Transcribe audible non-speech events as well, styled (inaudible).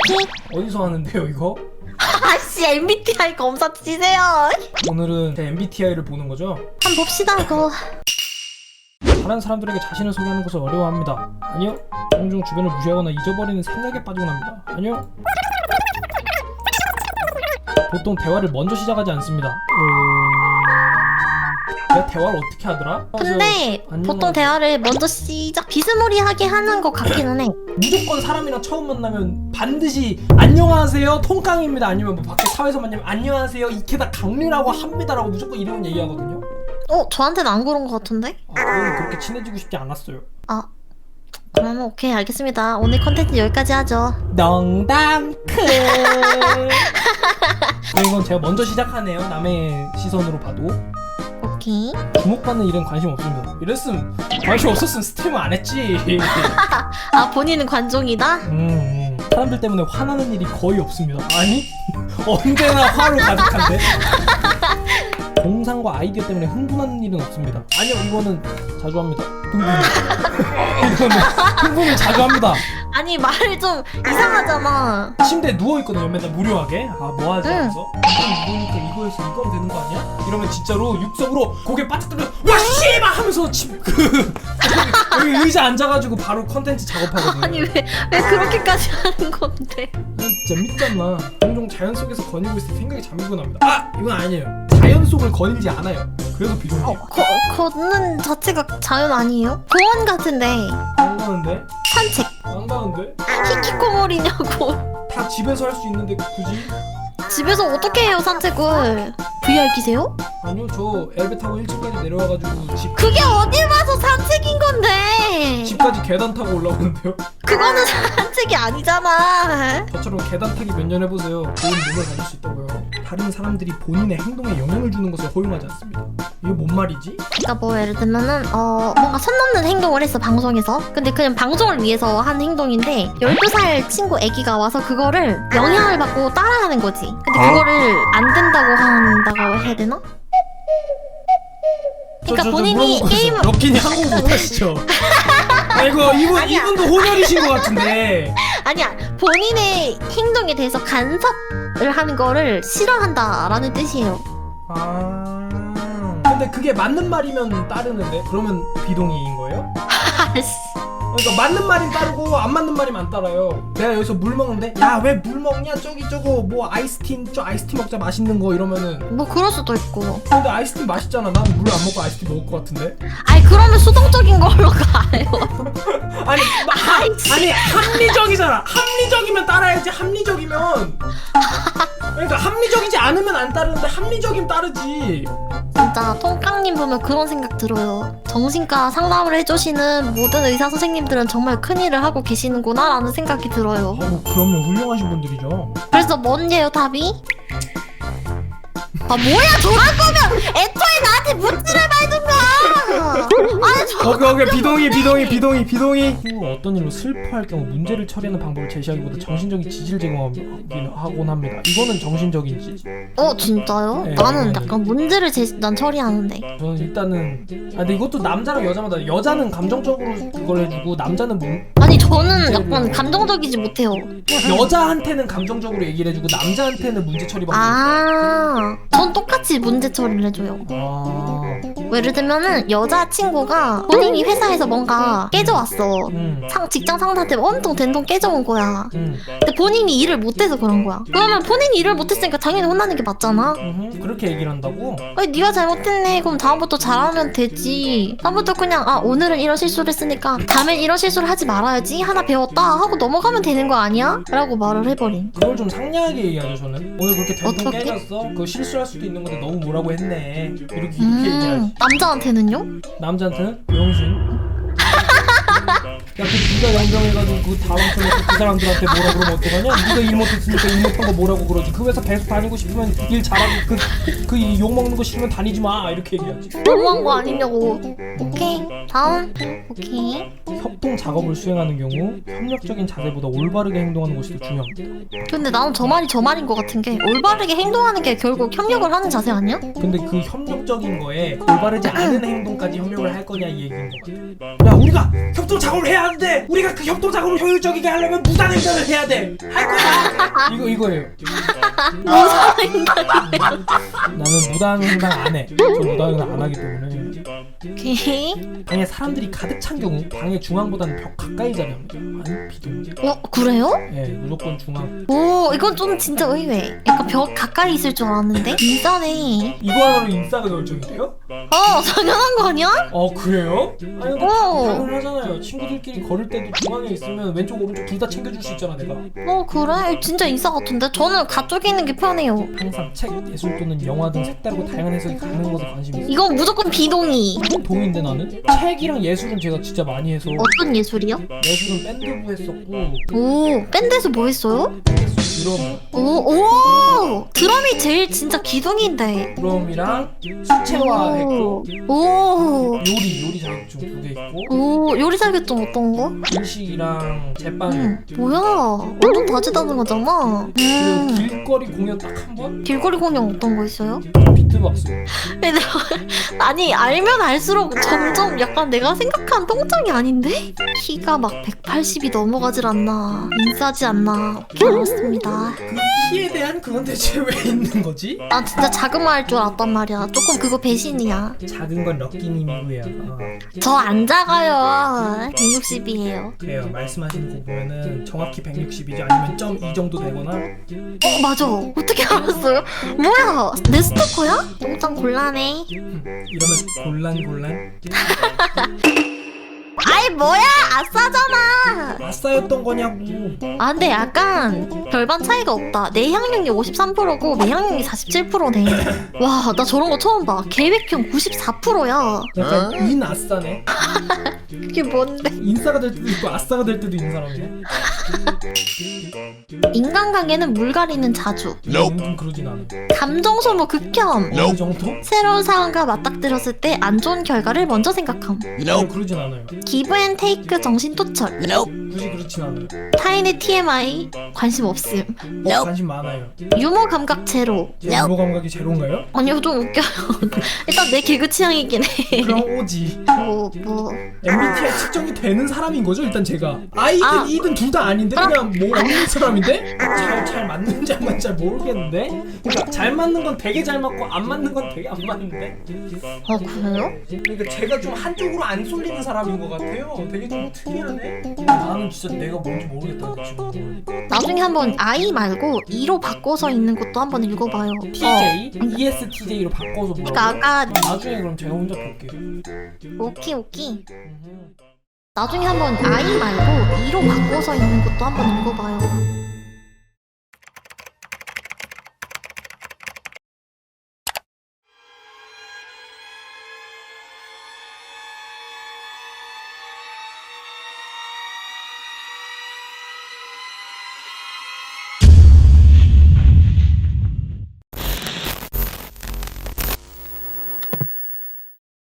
오케이. 어디서 하는데요 이거? (laughs) 아씨 MBTI 검사 치세요. 오늘은 제 MBTI를 보는 거죠? 한번 봅시다 이거. 다른 사람들에게 자신을 소개하는 것을 어려워합니다. 아니요. 종종 주변을 무시하거나 잊어버리는 생각에 빠지곤 합니다. 아니요. 보통 대화를 먼저 시작하지 않습니다. 음... 내가 대화를 어떻게 하더라? 근데 안녕하세요. 보통 대화를 먼저 시작 비스무리하게 하는 것 같기는 해. 무조건 사람이랑 처음 만나면 반드시 안녕하세요 통깡입니다 아니면 뭐 밖에 사회에서 만나면 안녕하세요 이케다 강류라고 합니다라고 무조건 이름은 얘기하거든요. 어 저한테는 안 그런 것 같은데? 아, 저는 그렇게 친해지고 싶지 않았어요. 아 그러면 오케이 알겠습니다. 오늘 컨텐츠 여기까지 하죠. 농담크. (laughs) 네, 이건 제가 먼저 시작하네요. 남의 시선으로 봐도 오케이. 주목받는 일은 관심 없습니다. 이랬으면 관심 없었으면 스트리머 안 했지. (laughs) 아 본인은 관종이다? 음, 음. 사람들 때문에 화나는 일이 거의 없습니다. 아니 (laughs) 언제나 화로 가득한데. (laughs) 공상과 아이디어 때문에 흥분하는 일은 없습니다. 아니요, 이거는 자주 합니다. 흥분. (laughs) 이거는 흥분을 자주 합니다. 아니 말을 좀 이상하잖아. 침대에 누워 있거든요. 맨날 무료하게. 아, 뭐 하지? 응. 하면서. 아, 이거니까 이거에서 이거면 되는 거 아니야? 이러면 진짜로 육성으로 고개 바짝 들면 와 씨발 하면서 집 (laughs) 그. 여기 의자 앉아가지고 바로 컨텐츠 작업하거든요. 아니 왜 왜 그렇게까지 하는 건데? 아, 믿잖아. 종종 자연 속에서 거닐고 있을 때 생각이 잠기고 납니다. 아, 이건 아니에요. 자연 속을 거닐지 않아요. 그래서 비동이에요. 어 거, 걷는 자체가 자연 아니에요? 공원 같은데 안 가는데? 산책 안 가는데? 히키코모리냐고 다 집에서 할 수 있는데 굳이? 집에서 어떻게 해요 산책을? VR 기세요? 아니요, 저 엘베 타고 1층까지 내려와가지고 집 그게 어딜 봐서 산책인 건데? 집까지 계단 타고 올라오는데요. 그거는 산책이 아니잖아. 저처럼 계단 타기 몇 년 해보세요. 좋은 몸을 가질 수 있다고요. 다른 사람들이 본인의 행동에 영향을 주는 것을 허용하지 않습니다. 이게 뭔 말이지? 그러니까 뭐 예를 들면은 어 뭔가 선 넘는 행동을 했어 방송에서. 근데 그냥 방송을 위해서 한 행동인데 12살 친구 애기가 와서 그거를 영향을 받고 따라하는 거지. 근데 그거를 안 된다고 한다고 해야 되나? 그러니까 본인이 게임을 럭키니 한국 못하시죠? (laughs) 아이고 이분 아니야. 이분도 혼혈이신 것 같은데. (laughs) 아니야 본인의 행동에 대해서 간섭을 하는 거를 싫어한다라는 뜻이에요. 아. 근데 그게 맞는 말이면 따르는데 그러면 비동의인 거예요? (laughs) 그러니까 맞는 말이면 따르고 안 맞는 말이면 안 따라요. 내가 여기서 물 먹는데 야 왜 물 먹냐 저기 저거 뭐 아이스티 저 아이스티 먹자 맛있는 거 이러면은 뭐 그럴 수도 있고. 근데 아이스티 맛있잖아. 난 물 안 먹고 아이스티 먹을 것 같은데. 아니 그러면 수동적인 걸로 가요. (laughs) 아니 마, 아니 합리적이잖아. 합리적이면 따라야지. 합리적이면. 그러니까 합리적이지 않으면 안 따르는데 합리적이면 따르지. 진짜 통깡님 보면 그런 생각 들어요. 정신과 상담을 해주시는 모든 의사 선생님들은 정말 큰일을 하고 계시는구나라는 생각이 들어요. 아우 그러면 훌륭하신 분들이죠. 그래서 뭔데요 답이? 아 뭐야 저럴 거면 애초에 나한테 묻지를 말든가. 아니 저 거기 거기 비동의 비동의 비동의 비동의 어떤 일로 슬퍼할 경우 문제를 처리하는 방법을 제시하기보다 정신적인 지지를 제공하긴 하곤 합니다 이거는 정신적인지 어 진짜요? 네. 나는 약간 문제를 제, 난 처리하는데. 저는 일단은 아 근데 이것도 남자랑 여자마다 여자는 감정적으로 그걸 해주고 남자는 뭐 아니 저는 약간 감정적이지 못해요. 여자한테는 감정적으로 얘기를 해주고 남자한테는 문제 처리 방법 아, 전 똑같이 문제 처리를 해줘요. 아 뭐 예를 들면은 여자 친구가 본인이 회사에서 뭔가 깨져왔어. 음, 상 직장 상사한테 온통 된통 깨져온 거야. 음, 근데 본인이 일을 못해서 그런 거야. 그러면 본인이 일을 못했으니까 당연히 혼나는 게 맞잖아. 음흠. 그렇게 얘기를 한다고? 아니 네가 잘못했네. 그럼 다음부터 잘하면 되지. 다음부터 그냥 아 오늘은 이런 실수를 했으니까 다음엔 이런 실수를 하지 말아야지. 하나 배웠다 하고 넘어가면 되는 거 아니야? 라고 말을 해버린. 그걸 좀 상냥하게 얘기하죠 저는 오늘 그렇게 된통 어떻게? 깨졌어? 그거 실수할 수도 있는 건데 너무 뭐라고 했네 이렇게 이렇게 음, 얘기하지 남자한테는요? 남자한테는 병신. 야, 그 네가 연병해가지고 그 다음 주에 그 사람들한테 뭐라 그러면 어떡하냐? 네가 일 못했으니까 일 못한 거 뭐라고 그러지? 그 회사 계속 다니고 싶으면 일 잘하고 그그욕 먹는 거 싫으면 다니지 마 이렇게 얘기하지. 너무한 거 아니냐고. 오케이. 다음. 오케이. 협동 작업을 수행하는 경우 협력적인 자세보다 올바르게 행동하는 것이 더 중요합니다. 근데 나는 저 말이 저 말인 것 같은 게 올바르게 행동하는 게 결국 협력을 하는 자세 아니야? 근데 그 협력적인 거에 올바르지 않은 행동까지 협력을 할 거냐 이 얘기인 거 같아. 야 우리가 협동 작업 작업을 해야 하는데 우리가 그 협동 작업을 효율적이게 하려면 무단 횡단을 해야 돼. 할 거야. (laughs) 이거 이거예요. 나는 무단 횡단 안 해. 저 무단 횡단 안 하기 때문에 오케이. 방에 사람들이 가득 찬 경우 방의 중앙보다는 벽 가까이 자리 합니다. 아니 비동. 어 그래요? 예, 무조건 중앙. 오 이건 좀 진짜 의외. 약간 벽 가까이 있을 줄 알았는데 인싸네. 이거 하나로 인싸가 결정이 돼요? 어 당연한 거 아니야? 어 그래요? 아니 오. 당연하잖아요. 친구들끼리 걸을 때도 중앙에 있으면 왼쪽 오른쪽 둘 다 챙겨줄 수 있잖아 내가. 어 그래? 진짜 인싸 같은데? 저는 가쪽에 있는 게 편해요. 항상 책, 예술 또는 영화 등 색다르고 다양한 해석이 가능한 것에 관심이 있어요. 이건 무조건 비동의. 동인데 나는 책이랑 예술은 제가 진짜 많이 해서 어떤 예술이요? 예술은 밴드부 했었고 오 밴드에서 뭐 했어요? 드럼 오, 오 드럼이 제일 진짜 기둥인데. 드럼이랑 수채화 오, 요리 요리 자격증 두 개 있고 오 요리 자격증 어떤 거? 일식이랑 제빵 음, 뭐야? 완전 다지다는 거잖아. 그리고 음, 길거리 공연 딱 한 번? 길거리 공연 어떤 거 있어요? 비트박스 (laughs) 근데 아니 알면 알수록 점점 약간 내가 생각한 똥장이 아닌데? 키가 막 180이 넘어가질 않나 인싸지 않나 오케이 알았습니다 그 키에 대한 그건 대체 (laughs) 왜 있는 거지? 난 진짜 자그마할 줄 알았단 말이야 조금 그거 배신이야 작은 건 럭키님이고요. 어, 저 안 작아요. 160이에요. 그래요. 말씀하시는 거 보면은 정확히 160이죠 아니면 점 2 정도 되거나. 어 맞아. 어떻게 알았어요? 뭐야? 내 스토커야? 똥장 곤란해. 이러면 곤란 곤란 (laughs) 뭐야? 아싸잖아. 아싸였던 거냐고. 아 근데 약간 별반 차이가 없다. 내 향력이 53%고 내 향력이 47%네. 와 나 저런 거 처음 봐. 계획형 94%야. 약간 인 아싸네. (laughs) 그게 뭔데? 인싸가 될 때도 있고 아싸가 될 때도 있는 사람이네 인간관계는 물갈이는 자주. 은근 그러진 않아. 감정 소모 극혐. 어느 정도? 새로운 상황과 맞닥뜨렸을 때 안 좋은 결과를 먼저 생각함. 어, 그러진 않아요. 기브 앤 테이크 정신 토철. 굳이 그렇진 않아요. 타인의 TMI 관심 없음. 어, 관심 많아요. 유머 감각 제로. 제 유머 감각이 제로인가요? 아니요 좀 웃겨요. (laughs) 일단 내 개그 취향이긴 그럼 오지. 해뭐. 뭐. MBTI 측정이 되는 사람인 거죠 일단 제가? I든 아. E든 둘 다 아 닌데 그냥 뭐 없는 사람인데 잘, 잘 맞는지 안 맞는지 잘 모르겠는데 그러니까 잘 맞는 건 되게 잘 맞고 안 맞는 건 되게 안 맞는데 아 그래요? 그러니까 제가 좀 한쪽으로 안 쏠리는 사람인 것 같아요 되게 좀 특이하네 나는 진짜 내가 뭔지 모르겠다 지금 나중에 한번 I 말고 E로 바꿔서 있는 것도 한번 읽어봐요. 어. TJ? ESTJ로 바꿔서? 그러니까 아까 나중에 그럼 제가 혼자 볼게요 오키 오키. 나중에 한번 I 말고 E로 바꿔서 있는 것도 한번 읽어봐요.